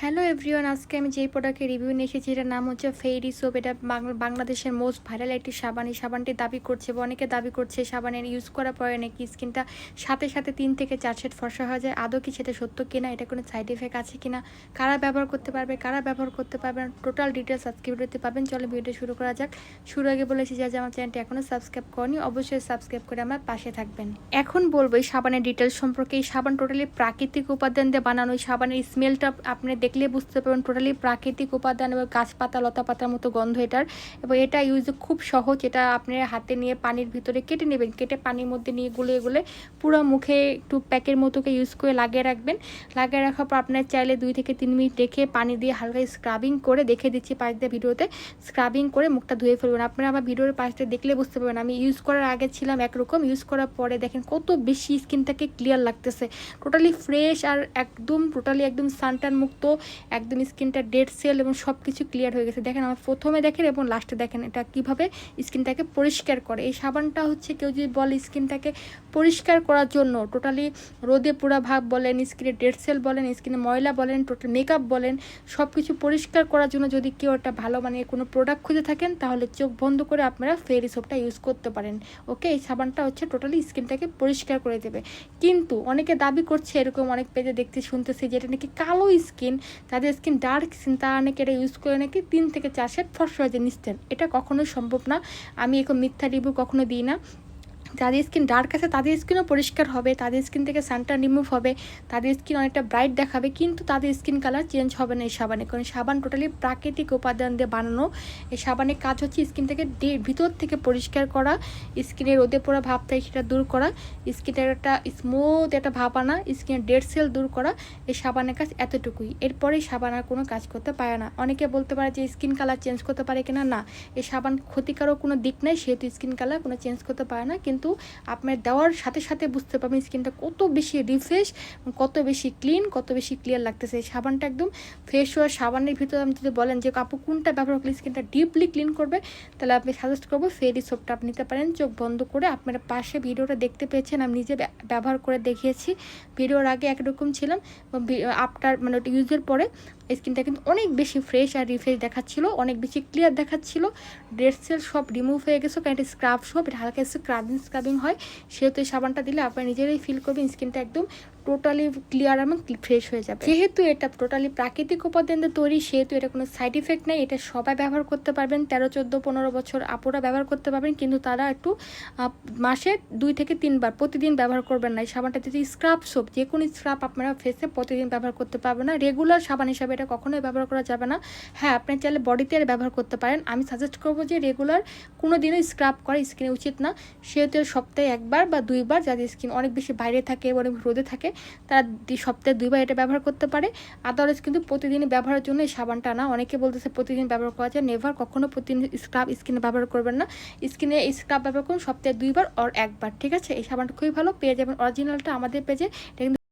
Hello everyone, আজকে আমি যেই প্রোডাক্টের রিভিউ নিয়ে এসেছি, এটার নাম হচ্ছে ফেরি সোপ এটা বাংলাদেশের মোস্ট ভাইরাল একটি সাবান। এই সাবানটি দাবি করছে বা অনেকে দাবি করছে, সাবানের ইউজ করার পরে নাকি স্কিনটা সাথে সাথে তিন থেকে চার সেট ফর্সা হয়ে যায়। আদৌ কি সেটা সত্য কিনা, এটা কোনো সাইড এফেক্ট আছে কিনা, কারা ব্যবহার করতে পারবে, কারা ব্যবহার করতে পারবে টোটাল ডিটেলস আজকে ভিডিওতে পাবেন। চলো ভিডিও শুরু করা যাক। শুরু আগে বলেছি যে আমার চ্যানেলটি এখনও সাবস্ক্রাইব করনি, অবশ্যই সাবস্ক্রাইব করে আমার পাশে থাকবেন। এখন বলব, এই সাবানের ডিটেলস সম্পর্কে, এই সাবান টোটালি প্রাকৃতিক উপাদান দিয়ে বানানো, এই সাবানের স্মেলটা আপনি দেখলে বুঝতে পারবেন টোটালি প্রাকৃতিক উপাদান এবং গাছপাতা লতা পাতার মতো গন্ধ এটার। এবং এটা ইউজ খুব সহজ, এটা আপনি হাতে নিয়ে পানির ভিতরে কেটে নেবেন। কেটে পানির মধ্যে নিয়ে গুলে গুলে পুরো মুখে একটু প্যাকের মতোকে ইউজ করে লাগিয়ে রাখবেন। লাগিয়ে রাখার পর আপনার চাইলে দুই থেকে তিন মিনিট রেখে পানি দিয়ে হালকা স্ক্রাবিং করে দেখে দিচ্ছি পাশ দিয়ে ভিডিওতে। স্ক্রাবিং করে মুখটা ধুয়ে ফেলবেন। আপনারা আমার ভিডিওর পাশটা দেখলে বুঝতে পারবেন। আমি ইউজ করার আগে ছিলাম একরকম ইউজ করার পরে দেখেন কত বেশি স্কিনটাকে ক্লিয়ার লাগতেছে। টোটালি ফ্রেশ আর একদম টোটালি একদম সানটান মুক্ত একদম স্কিনটা ডেড সেল এবং সব কিছু ক্লিয়ার হয়ে গেছে। দেখেন, আমার প্রথমে দেখেন এবং লাস্টে দেখেন এটা কীভাবে স্কিনটাকে পরিষ্কার করে। এই সাবানটা হচ্ছে কেউ যদি বলে স্কিনটাকে পরিষ্কার করার জন্য টোটালি রোদে পুরা ভাব বলেন, স্কিনে ডেড সেল বলেন, স্কিনে ময়লা বলেন টোটাল মেকআপ বলেন সব কিছু পরিষ্কার করার জন্য যদি কেউ একটা ভালো মানে কোনো প্রোডাক্ট খুঁজে থাকেন, তাহলে চোখ বন্ধ করে আপনারা ফেরি সোপটা ইউজ করতে পারেন। ওকে এই সাবানটা হচ্ছে টোটালি স্কিনটাকে পরিষ্কার করে দেবে। কিন্তু অনেকে দাবি করছে, এরকম অনেক পেজে দেখতে শুনতেছি যেটা নাকি কালো স্কিন তাদের স্কিন ডার্ক স্কিন তারা নাকি এটা ইউজ করে নাকি তিন থেকে চার সেট ফর্সা যায় এটা কখনোই সম্ভব না। আমি এখন মিথ্যা রিভিউ কখনো দিই না। যাদের স্কিন ডার্ক আছে, তাদের স্কিনও পরিষ্কার হবে, তাদের স্কিন থেকে সানটা রিমুভ হবে, তাদের স্কিন অনেকটা ব্রাইট দেখাবে, কিন্তু তাদের স্কিন কালার চেঞ্জ হবে না এই সাবানে, কারণ সাবান টোটালি প্রাকৃতিক উপাদান দিয়ে বানানো। এই সাবানের কাজ হচ্ছে স্কিন থেকে ভিতর থেকে পরিষ্কার করা স্কিনের রোদে পড়া ভাব থাকে সেটা দূর করা স্কিনের একটা স্মুথ একটা ভাব আনা স্কিনের ডেড সেল দূর করা, এই সাবানের কাজ এতটুকুই। এরপরে সাবান আর কোনো কাজ করতে পারে না। অনেকে বলতে পারে যে স্কিন কালার চেঞ্জ করতে পারে কিনা? না। এই সাবান ক্ষতিকারক কোনো দিক নেই, সেহেতু স্কিন কালার কোনো চেঞ্জ করতে পারে না, কিন্তু আপনার দেওয়ার সাথে সাথে বুঝতে পারবেন স্কিনটা কত বেশি রিফ্রেশ কত বেশি ক্লিন কত বেশি ক্লিয়ার লাগতেছে। এই সাবানটা একদম ফেস ওয়াশ সাবানের ভিতরে আপনি যদি বলেন যে কাপড় কোনটা ব্যবহার করলে স্কিনটা ডিপলি ক্লিন করবে? তাহলে আপনি সাজেস্ট করব ফেরি সোপটা আপনি নিতে পারেন। চোখ বন্ধ করে আপনারা পাশে ভিডিওটা দেখতে পেয়েছেন। আমি নিজে ব্যবহার করে দেখিয়েছি। ভিডিওর আগে একরকম ছিলাম। আফটার মানে ওটা ইউজের পরে স্কিনটা কিন্তু অনেক বেশি ফ্রেশ আর রিফ্রেশ দেখাচ্ছিল, অনেক বেশি ক্লিয়ার দেখাচ্ছিল। ডেড সেল সব রিমুভ হয়ে গেছে। কারণ এটা স্ক্রাব সব এটা হালকা স্ক্রাবিং স্ক্রাবিং হয় সেহেতু এই সাবানটা দিলে আপনার নিজেরাই ফিল করবেন স্কিনটা একদম টোটালি ক্লিয়ার এবং ফ্রেশ হয়ে যাবে। যেহেতু এটা টোটালি প্রাকৃতিক উপাদান দিয়ে তৈরি, সেহেতু এটা কোনো সাইড ইফেক্ট নেই, এটা সবাই ব্যবহার করতে পারবেন। তেরো, চোদ্দ, পনেরো বছর আপুরা ব্যবহার করতে পারবেন, কিন্তু তারা একটু মাসে দুই থেকে তিনবার প্রতিদিন ব্যবহার করবেন না। এই সাবানটা যদি স্ক্রাব সোপ যে কোনো স্ক্রাব আপনারা ফেসে প্রতিদিন ব্যবহার করতে পারবেন না। রেগুলার সাবান হিসাবে এটা কখনোই ব্যবহার করা যাবে না। হ্যাঁ আপনি চাইলে বডিতে ব্যবহার করতে পারেন। আমি সাজেস্ট করব যে রেগুলার কোনো দিনও স্ক্রাব করা স্কিনে উচিত না। সেহেতু সপ্তাহে একবার বা দুইবার যাদের স্কিন অনেক বেশি বাইরে থাকে অনেক রোদে থাকে তারা সপ্তাহে দুইবার এটা ব্যবহার করতে পারে। আদারওয়াইজ কিন্তু প্রতিদিনই ব্যবহারের জন্য এই সাবানটা না। অনেকে বলতেছে প্রতিদিন ব্যবহার করা যায়। নেভার কখনও প্রতিদিন স্ক্রাব স্কিনে ব্যবহার করবেন না। স্কিনে এই স্ক্রাব ব্যবহার করুন সপ্তাহে দুইবার ওর একবার, ঠিক আছে? এই সাবানটা খুবই ভালো, পেয়ে যাবেন অরিজিনালটা আমাদের পেজে এটা